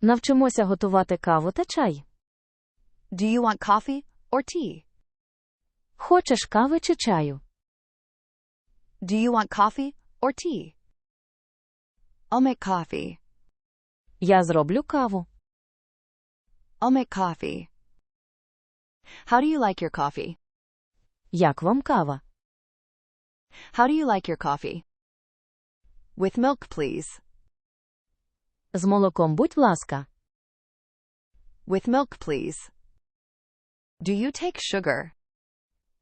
Навчимося готувати каву та чай. Do you want coffee or tea? Хочеш кави чи чаю? Do you want coffee or tea? I'll make coffee. Я зроблю каву. I'll make coffee. How do you like your coffee? Як вам кава? How do you like your coffee? With milk, please. З молоком, будь ласка. With milk, please. Do you take sugar?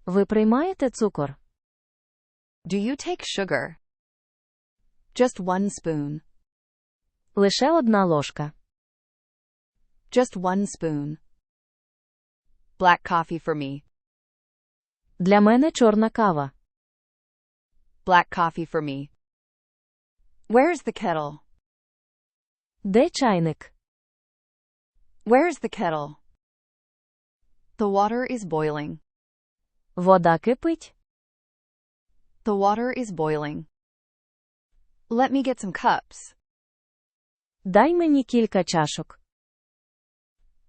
Ви приймаєте цукор? Do you take sugar? Just one spoon. Лише одна ложка. Just one spoon. Black coffee for me. Для мене чорна кава. Black coffee for me. Where's the kettle? Де чайник? Where's the kettle? The water is boiling. Вода кипить. The water is boiling. Let me get some cups. Дай мені кілька чашок.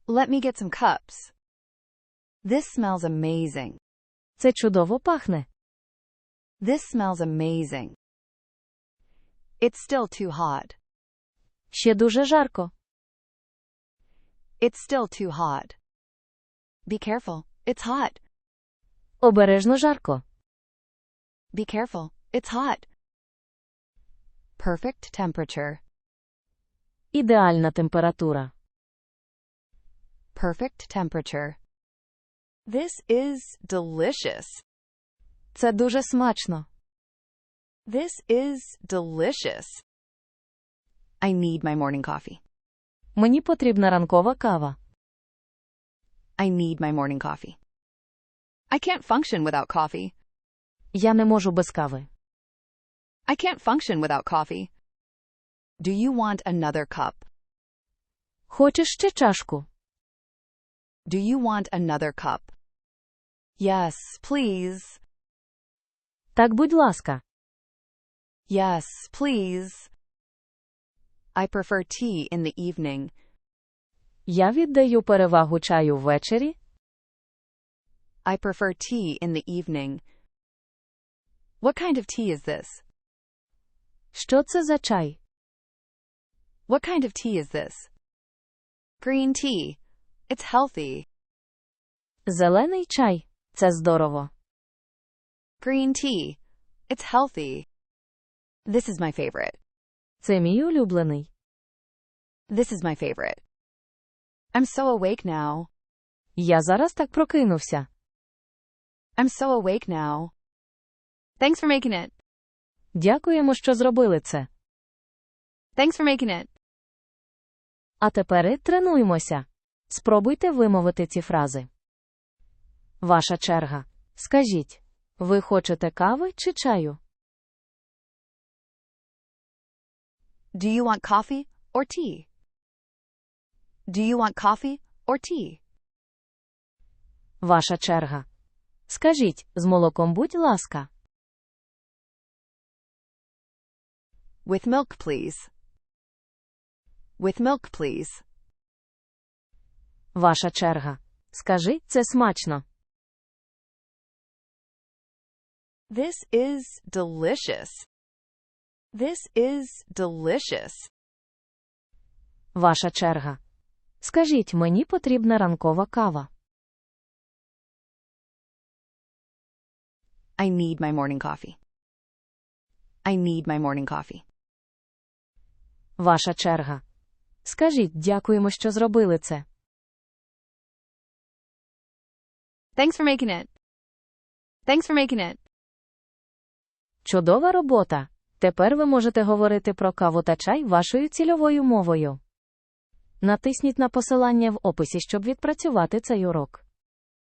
Let me get some cups. This smells amazing. Це чудово пахне. This smells amazing. It's still too hot. Ще дуже жарко. It's still too hot. Be careful. It's hot. Обережно жарко. Be careful. It's hot. Perfect temperature. Ідеальна температура. Perfect temperature. This is delicious. Це дуже смачно. This is delicious. I need my morning coffee. Мені потрібна ранкова кава. I need my morning coffee. I can't function without coffee. Я не можу без кави. I can't function without coffee. Do you want another cup? Хочеш ще чашку? Do you want another cup? Yes, please. Так, будь ласка. Yes, please. I prefer tea in the evening. Я віддаю перевагу чаю ввечері. I prefer tea in the evening. What kind of tea is this? Що це за чай? What kind of tea is this? Green tea. It's healthy. Зелений чай. Це здорово. Green tea. It's healthy. This is my favorite. Це мій улюблений. This is my favorite. I'm so awake now. Я зараз так прокинувся. I'm so awake now. Thanks for making it. Дякуємо, що зробили це. Thanks for making it. А тепер тренуємося. Спробуйте вимовити ці фрази. Ваша черга. Скажіть, ви хочете кави чи чаю? Do you want coffee or tea? Do you want coffee or tea? Ваша черга. Скажіть, з молоком, будь ласка. With milk, please. With milk, please. Ваша черга. Скажи, це смачно. This is delicious. This is delicious. Ваша черга. Скажіть, мені потрібна ранкова кава. I need my morning coffee. I need my morning coffee. Ваша черга. Скажіть, дякуємо, що зробили це. Thanks for making it. Thanks for making it. Чудова робота! Тепер ви можете говорити про каву та чай вашою цільовою мовою. Натисніть на посилання в описі, щоб відпрацювати цей урок.